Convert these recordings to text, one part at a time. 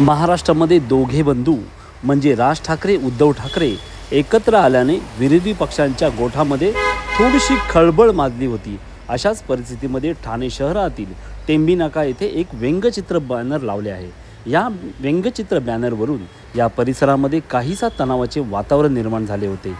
महाराष्ट्रामध्ये दोघे बंधू म्हणजे राज ठाकरे उद्धव ठाकरे एकत्र आल्याने विरोधी पक्षांच्या गोठामध्ये थोडीशी खळबळ माजली होती. अशाच परिस्थितीमध्ये ठाणे शहरातील टेंबीनाका येथे एक व्यंगचित्र बॅनर लावले आहे. या व्यंगचित्र बॅनरवरून या परिसरामध्ये काहीसा तणावाचे वातावरण निर्माण झाले होते.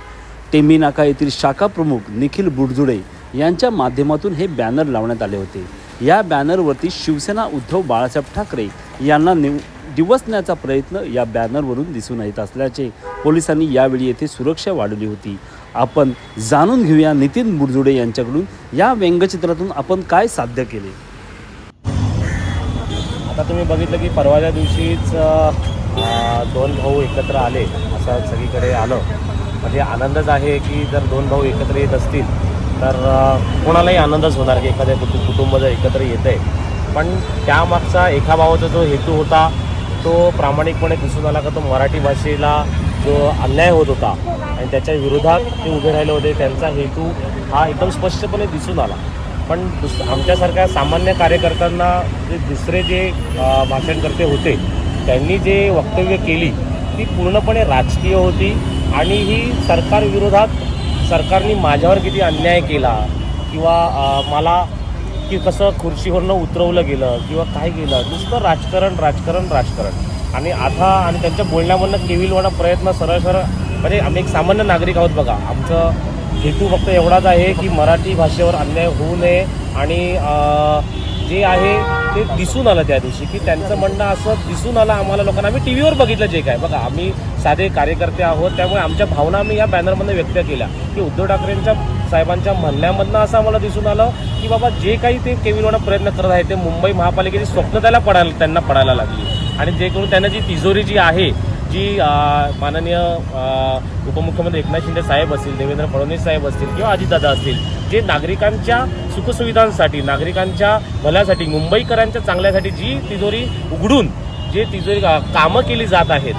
टेंबीनाका येथील शाखा प्रमुख निखिल बुडजुडे यांच्या माध्यमातून हे बॅनर लावण्यात आले होते. या बॅनरवरती शिवसेना उद्धव बाळासाहेब ठाकरे यांना निव दिवसण्याचा प्रयत्न या बॅनरवरून दिसून येत असल्याचे पोलिसांनी यावेळी येथे सुरक्षा वाढवली होती. आपण जाणून घेऊया नितीन बुरजुडे यांच्याकडून या व्यंगचित्रातून आपण काय साध्य केले? आता तुम्ही बघितलं की परवाच्या दिवशीच दोन भाऊ एकत्र आले असं सगळीकडे आलं. म्हणजे आनंदच आहे की जर दोन भाऊ एकत्र येत असतील तर कोणालाही आनंदच होणार की एखाद्या कुटुंब जर एकत्र येत आहे पण त्यामागचा एका भावाचा जो हेतू होता तो प्रामाणिकपणे दिसून आला का तो मराठी भाषेला जो अन्याय होत होता आणि त्याच्या विरोधात ते उभे राहिले होते त्यांचा हेतू हा एकदम स्पष्टपणे दिसून आला. पण दुस आमच्यासारख्या सामान्य कार्यकर्त्यांना जे दुसरे जे भाषणकर्ते होते त्यांनी जे वक्तव्य केली ती पूर्णपणे राजकीय होती आणि ही सरकारविरोधात सरकारने माझ्यावर किती अन्याय केला किंवा मला की कसं खुर्चीवरनं उतरवलं गेलं किंवा काय केलं नुसतं राजकारण राजकारण राजकारण. आणि आता आणि त्यांच्या बोलण्यामधनं केविलवाणा प्रयत्न सरळ सरळ म्हणजे आम्ही एक सामान्य नागरिक आहोत बघा. आमचं हेतू फक्त एवढाच आहे की मराठी भाषेवर अन्याय होऊ नये आणि जे आहे ते दिसून आलं त्या दिवशी की त्यांचं म्हणणं असं दिसून आलं आम्हाला लोकांना. आम्ही टी व्हीवर बघितलं जे काय. बघा आम्ही साधे कार्यकर्ते आहोत त्यामुळे आमच्या भावना आम्ही या बॅनरमध्ये व्यक्त केल्या. की उद्धव ठाकरेंच्या साहेबांच्या म्हणण्यामधनं असं आम्हाला दिसून आलं की बाबा जे काही ते केविलवाना प्रयत्न करत आहे ते मुंबई महापालिकेची स्वप्न त्याला पडायला त्यांना पडायला लागली. आणि जे करून त्यांना जी तिजोरी जी आहे जी माननीय उपमुख्यमंत्री एकनाथ शिंदे साहेब असतील देवेंद्र फडणवीस साहेब असतील किंवा अजितदादा असतील जे नागरिकांच्या सुखसुविधांसाठी नागरिकांच्या भल्यासाठी मुंबईकरांच्या चांगल्यासाठी जी तिजोरी उघडून जे तिजोरी कामं केली जात आहेत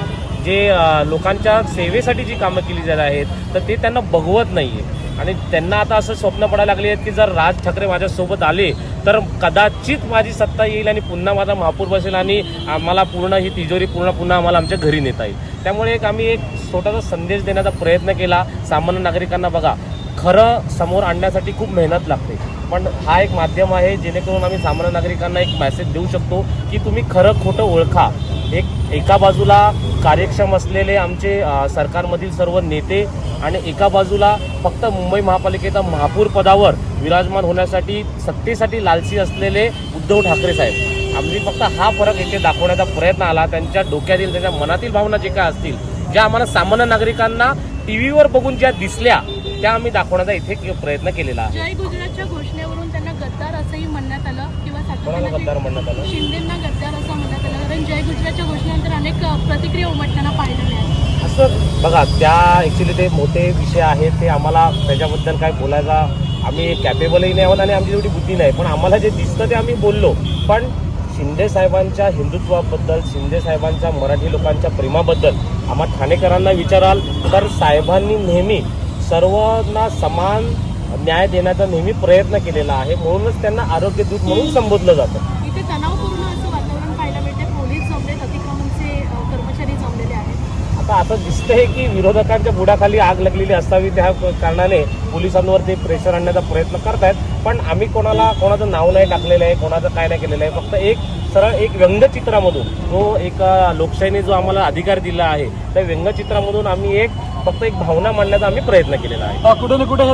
जे लोकांच्या सेवेसाठी जी कामं केली जात आहेत तर ते त्यांना बघवत नाही आहे आणि त्यांना आता असं स्वप्न पडायला लागले आहेत की जर राज ठाकरे माझ्यासोबत आले तर कदाचित माझी सत्ता येईल आणि पुन्हा माझा महापूर बसेल आणि आम्हाला पूर्ण ही तिजोरी पूर्ण पुन्हा आम्हाला आमच्या घरी नेता येईल. त्यामुळे एक आम्ही एक छोटासा संदेश देण्याचा प्रयत्न केला. सामान्य नागरिकांना बघा खरं समोर आणण्यासाठी खूप मेहनत लागते. पण हा एक माध्यम आहे जेणेकरून आम्ही सामान्य नागरिकांना एक मेसेज देऊ शकतो की तुम्ही खरं खोटं ओळखा. एक एका बाजूला कार्यक्षम असलेले आमचे सरकारमधील सर्व नेते आणि एका बाजूला फक्त मुंबई महापालिकेचा महापौर पदावर विराजमान होण्यासाठी सत्तेसाठी लालसी असलेले उद्धव ठाकरे साहेब. आम्ही फक्त हा फरक इथे दाखवण्याचा प्रयत्न आला. त्यांच्या डोक्यातील त्यांच्या मनातील भावना जे काय असतील ज्या आम्हाला सामान्य नागरिकांना टी व्हीवर बघून ज्या दिसल्या त्या आम्ही दाखवण्याचा इथे प्रयत्न केलेला आहे. जय गुजरातच्या घोषणेवरून त्यांना गद्दार असंही म्हणण्यात आलं किंवा कोणाला गद्दार म्हणण्यात आलं? शिंदेना गद्दार असं म्हणण्यात आलं. कारण जय गुजरातच्या घोषणेनंतर अनेक प्रतिक्रिया उमटताना असं बघा त्या ॲक्च्युली ते मोठे विषय आहेत ते आम्हाला त्याच्याबद्दल काय बोलायचा आम्ही कॅपेबलही नाही आहोत आणि आमची एवढी बुद्धी नाही. पण आम्हाला जे दिसतं ते आम्ही बोललो. पण शिंदे साहेबांच्या हिंदुत्वाबद्दल शिंदे साहेबांच्या मराठी लोकांच्या प्रेमाबद्दल आम्हा ठाणेकरांना विचाराल तर साहेबांनी नेहमी सर्वांना समान न्याय देण्याचा नेहमी प्रयत्न केलेला आहे. म्हणूनच त्यांना आरोग्य दूत म्हणून संबोधलं जातं. असं दिसतंय की विरोधकांच्या बुडाखाली आग लागलेली असावी त्या कारणाने पोलिसांवर ते प्रेशर आणण्याचा प्रयत्न करतायत. पण आम्ही कोणाला कोणाचं नाव नाही टाकलेलं आहे कोणाचं काय नाही केलेलं आहे फक्त एक सरळ एक व्यंगचित्रामधून जो एक लोकशाहीने जो आम्हाला अधिकार दिला आहे त्या व्यंगचित्रामधून आम्ही एक फक्त एक भावना मांडण्याचा आम्ही प्रयत्न केलेला आहे. कुठे ना कुठे